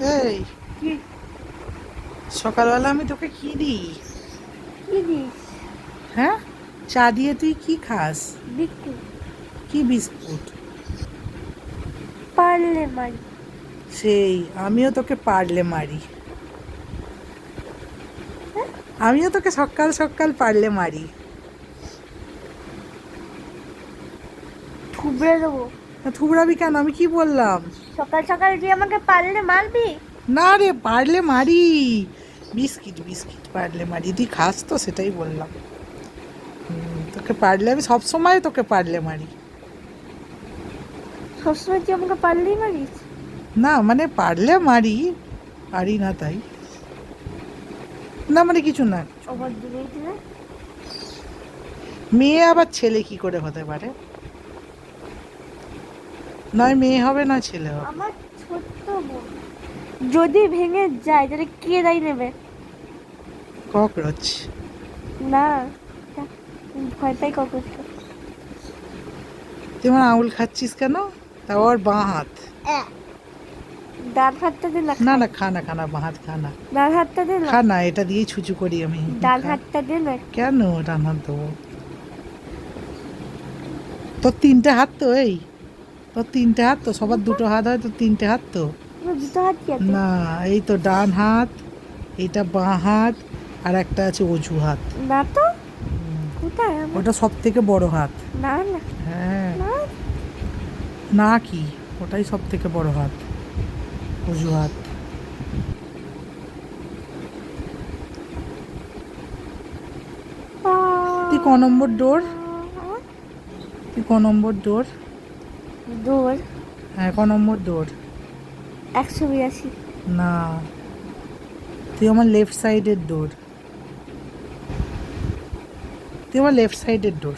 এই কি? সকালবেলা আমি তোকে কি দিই? কি দিস? হ্যাঁ? চা দিয়ে তুই কি খাস? বিস্কুট। কি বিস্কুট? পারলে মারি। সেই আমিও তোকে পারলে মারি। আমিও তোকে সকাল সকাল পারলে মারি। থুবড়ে দেবো। থুবড়াবি কেন? আমি কি বললাম? সকাল সকাল তুই আমাকে পারলে মারবি? না রে পারলে মারি। বিস্কিট বিস্কিট পারলে মারি। তুই খাস তো সেটাই বললাম। তোকে পারলে আমি সবসময় তোকে পারলে মারি। সবসময় তুই আমাকে পারলেই মারিস? না মানে পারলে মারি পারি না তাই। না মানে কিছু না। মেয়ে আবার ছেলে কি করে হতে পারে? নয় মেয়ে হবে না ছেলে হবে। আমার ছোট্ট বোন যদি ভেঙে যায় তাহলে কে দায়ী নেবে? ককরোচ। না ভয় পাই কখন তুই আমার আঙুল খাচ্ছিস কেন? তাও আর বাঁ হাত। ডান হাতটা দে না। না না খা না খানা বাঁ হাত খা না। ডান হাতটা দে না। খা না এটা দিয়েই ছুচু করি আমি। ডান হাতটা দে না। কেন ডান হাত দেবো? তোর তিনটে হাত তো এই। তোর তিনটে হাত তো সবার দুটো হাত হয় তো তিনটে হাত তো। না এই তো ডান হাত এইটা বাঁ হাত আর একটা আছে অজু হাত। না তো? কোথায় ওটা সব থেকে বড় হাত। না না। হ্যাঁ। না? না কি? ওটাই সব থেকে বড় হাত অজু হাত। তুই ক নম্বর ডোর? তুই ক নম্বর ডোর? দৌড়। হ্যাঁ ক নম্বর ডোর একশো বিরাশি। না। তুই আমার লেফট সাইডের ডোর তুই আমার লেফট সাইডের ডোর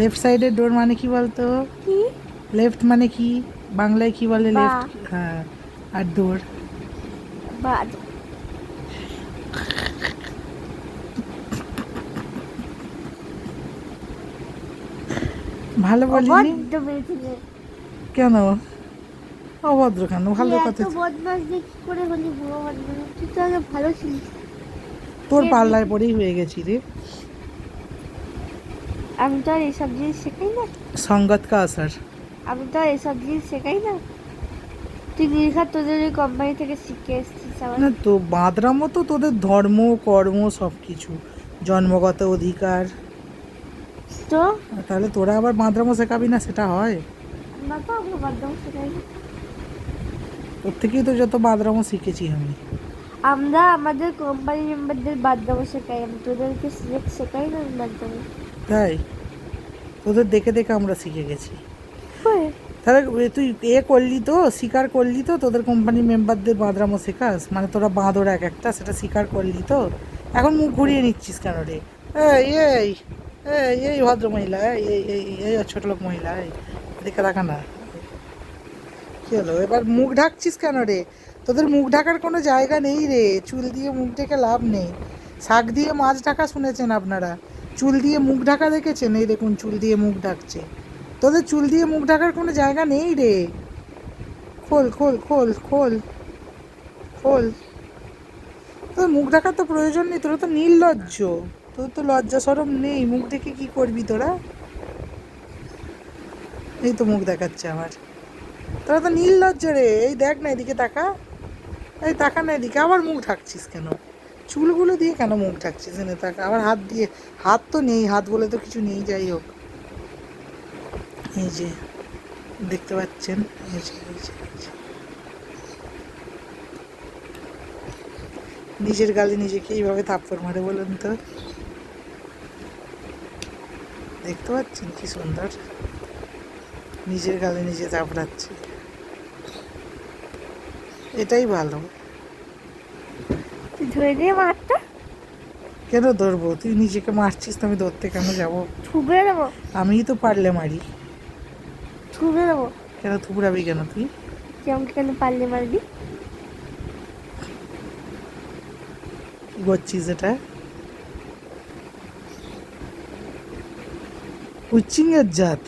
লেফট সাইডের ডোর মানে কি বলতো? কি? লেফট মানে কি? বাংলায় কি বলে লেফট হ্যাঁ আর ডোর বাদ ভালো বলিনি? কেন? অভদ্র কেন? ভালো কথা। তোর পাল্লায় পরেই হয়ে গেছি রে। আমি তো আর এসব জিনিস শেখাই না। সঙ্গত কা আসার? আমি তো আর এসব জিনিস শেখাই না। তুই নির্ঘাত তোদের ওই কোম্পানি থেকে শিখে এসেছিস না তো বাঁদরামো তো তোদের ধর্ম কর্ম সব কিছু জন্মগত অধিকার। তো? তাহলে তোরা আবার বাঁদরামো শেখাবি না? সেটা হয়। তোর থেকেই তো যত বাঁদরামো শিখেছি আমি। আমরা আমাদের কোম্পানি মেম্বারদের বাদ্যম শেখাই আমি তোদেরকে শেখাই না বাদ্যম তাই? তোদের দেখে দেখে আমরা শিখে গেছি। তাহলে এ তুই এ করলি তো স্বীকার করলি তো তোদের কোম্পানির মেম্বারদের বাঁদরামো শেখাস? মানে তোরা বাঁদর এক একটা সেটা স্বীকার করলি তো? এখন মুখ ঘুরিয়ে নিচ্ছিস কেন রে? এই এই। এই ভদ্র মহিলা, এই এই ছোট লোক মহিলা এদিকে দেখা না। কি হলো? এবার মুখ ঢাকছিস কেন রে? তোদের মুখ ঢাকার কোনো জায়গা নেই রে। চুল দিয়ে মুখ ঢেকে লাভ নেই। শাক দিয়ে মাছ ঢাকা শুনেছেন আপনারা? চুল দিয়ে মুখ ঢাকা দেখেছেন? এই দেখুন, চুল দিয়ে মুখ ঢাকছে। তোদের চুল দিয়ে মুখ ঢাকার কোনো জায়গা নেই রে। খোল খোল খোল খোল খোল। তোর মুখ ঢাকার তো প্রয়োজন নেই, তোরা তো নির্লজ্জ। তোর তো লজ্জা সরম নেই মুখ ঢেকে কি করবি তোরা? এই তো মুখ দেখাচ্ছে আমার। তোরা তো নির্লজ্জ রে এই দেখ না এদিকে তাকা। এই তাকা না এদিকে আবার মুখ ঢাকছিস কেন? চুলগুলো দিয়ে কেন মুখ ঢাকছিস এনে তাকা? আবার হাত দিয়ে হাত তো নেই হাত বলে তো কিছু নেই যাই হোক। এই যে দেখতে পাচ্ছেন? এই যে, এই যে। নিজের গালে নিজেকে এইভাবে থাপ্পড় মারে বলুন তো। দেখতে পাচ্ছেন কি সুন্দর? নিজের গালে নিজে থাপড়াচ্ছে এটাই ভালো। তুই ধরে দিয়ে মারটা। কেন ধরবো? তুই নিজেকে মারছিস তো আমি ধরতে কেন যাব? থুবড়ে দেবো। আমিই তো পারলে মারি। থুবড়ে দেবো। কেন থুবড়াবি কেন তুই আমাকে কেন পারলে মারবি? কি করছিস এটা? উচ্চিংয়ের জাত।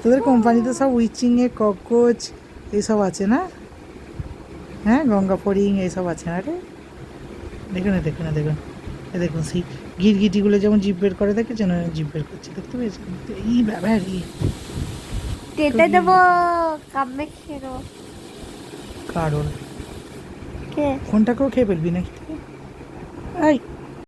তোদের কোম্পানিতে সব উইচিংয়ে ককরোচ এইসব আছে না? হ্যাঁ গঙ্গা ফড়িং এইসব আছে না রে? দেখুন দেখুন দেখুন এ দেখুন সেই গিরগিটিগুলো যেমন জিভ বের করে দেখেছেন? জিপ বের করছে দেখতে পেয়েছেন? এই ব্যাপার কেটে দেবো কামে খেয়ে কারণ? ফোনটাকেও খেয়ে ফেলবি নাকি? এই